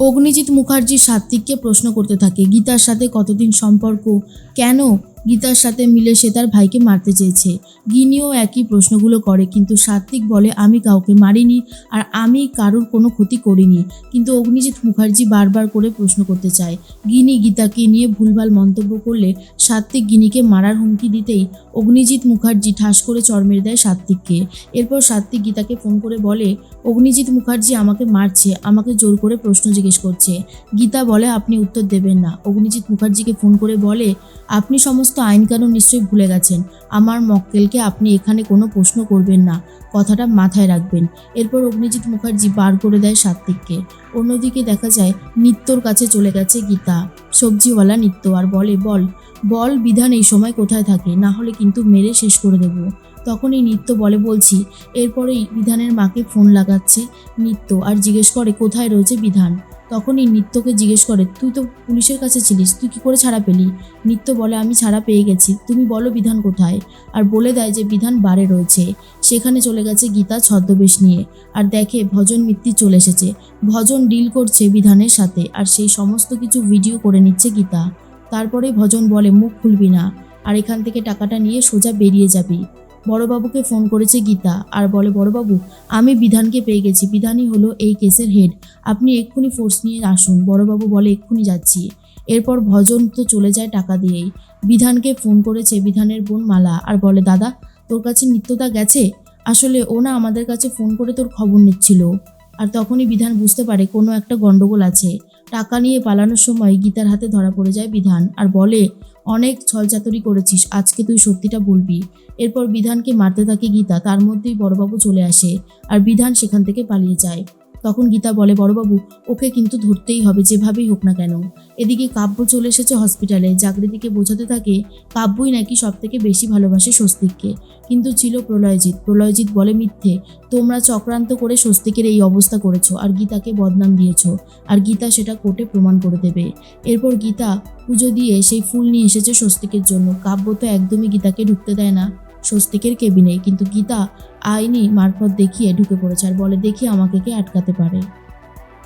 অগ্নিজিৎ মুখার্জি সাত্ত্বিককে প্রশ্ন করতে থাকে গীতার সাথে কতদিন সম্পর্ক? কেন গীতার সাথে মিলে সে তার ভাইকে মারতে চেয়েছে। গিনিও একই প্রশ্নগুলো করে, কিন্তু সাত্বিক বলে, আমি কাউকে মারিনি আর আমি কারোর কোনো ক্ষতি করিনি। কিন্তু অগ্নিজিৎ মুখার্জি বারবার করে প্রশ্ন করতে চায়। গিনি গীতাকে নিয়ে ভুলভাল মন্তব্য করলে সাত্বিক গিনিকে মারার হুমকি দিতেই অগ্নিজিৎ মুখার্জি ঠাস করে চর্মের দেয় সাত্বিককে এরপর সাত্বিক গীতাকে ফোন করে বলে, অগ্নিজিৎ মুখার্জি আমাকে মারছে, আমাকে জোর করে প্রশ্ন জিজ্ঞেস করছে। গীতা বলে, আপনি উত্তর দেবেন না। অগ্নিজিৎ মুখার্জিকে ফোন করে বলে, আপনি সমস্ত আইনকানুন নিশ্চয়ই ভুলে গেছেন। আমার মক্কেলকে আপনি এখানে কোনো প্রশ্ন করবেন না। কথাটা মাথায় রাখবেন। এরপর অগ্নিজিৎ মুখার্জি বার করে দেয় সাত্বিককে অন্যদিকে দেখা যায়, নিত্যর কাছে চলে গেছে গীতা। সবজিওয়ালা নিত্য, আর বলে, বল বল বিধান এই সময় কোথায় থাকে? না হলে কিন্তু মেরে শেষ করে দেব। তখনই নিত্য বলে, বলছি, এরপরেই বিধানের মাকে ফোন লাগাচ্ছে নিত্য, আর জিজ্ঞেস করে, কোথায় রয়েছে বিধান? তখনই নিত্যকে জিজ্ঞেস করে, তুই তো পুলিশের কাছে ছিলিস, তুই কি করে ছাড়া পেলি? নিত্য বলে, আমি ছাড়া পেয়ে গেছি, তুমি বলো বিধান কোথায়? আর বলে দেয় যে, বিধান বারে রয়েছে, সেখানে চলে গেছে গীতা ছদ্মবেশ নিয়ে, আর দেখে ভজন মিত্তি চলে এসেছে, ভজন ডিল করছে বিধানের সাথে, আর সেই সমস্ত কিছু ভিডিও করে নিচ্ছে গীতা। তারপরে ভজন বলে, মুখ খুলবি না, আর এখান থেকে টাকাটা নিয়ে সোজা বেরিয়ে যাবি। বড়বাবুকে ফোন করেছে গীতা, আর বলে, বড়বাবু, আমি বিধানকে পেয়ে গেছি। বিধানই হলো এই কেসের হেড। আপনি এক্ষুনি ফোর্স নিয়ে আসুন বড়বাবু বলে, এক্ষুনি যাচ্ছি এরপর ভজন তো চলে যায় টাকা দিয়েই। বিধানকে ফোন করেছে বিধানের বোন মালা, আর বলে, দাদা, তোর কাছে নিত্যদা গেছে? আসলে ও না আমাদের কাছে ফোন করে তোর খবর নিচ্ছিল। আর তখনই বিধান বুঝতে পারে কোনো একটা গন্ডগোল আছে। টাকা নিয়ে পালানোর সময় গীতার হাতে ধরা পড়ে যায় বিধান আর বলে, অনেক ছলচাতরি করেছিস, আজকে তুই সত্যিটা বলবি। এরপর বিধানকে মারতে থাকে গীতা, তার মধ্যেই বড়বাবু চলে আসে আর বিধান সেখান থেকে পালিয়ে যায়। তখন গীতা বলে, বড়বাবু, ওকে কিন্তু ধরতেই হবে, যেভাবেই হোক না কেন। এদিকে কাব্য চলে এসেছে হসপিটালে জাগৃতিকে বোঝাতে থাকে, কাব্যই নাকি সব থেকে বেশি ভালোবাসে স্বস্তিককে। কিন্তু ছিল প্রলয়জিৎ। প্রলয়জিৎ বলে মিথ্যে, তোমরা চক্রান্ত করে স্বস্তিকের এই অবস্থা করেছ আর গীতাকে বদনাম দিয়েছ। আর গীতা সেটা কোর্টে প্রমাণ করে দেবে। এরপর গীতা পুজো দিয়ে সেই ফুল নিয়ে এসেছে স্বস্তিকের জন্য। কাব্য তো একদমই গীতাকে ঢুকতে দেয় না। স্বস্তিকের কেবিনে কিন্তু গীতা আইনি মারফত দেখিয়ে ঢুকে পড়েছে আর বলে, দেখি আমাকে কে আটকাতে পারে।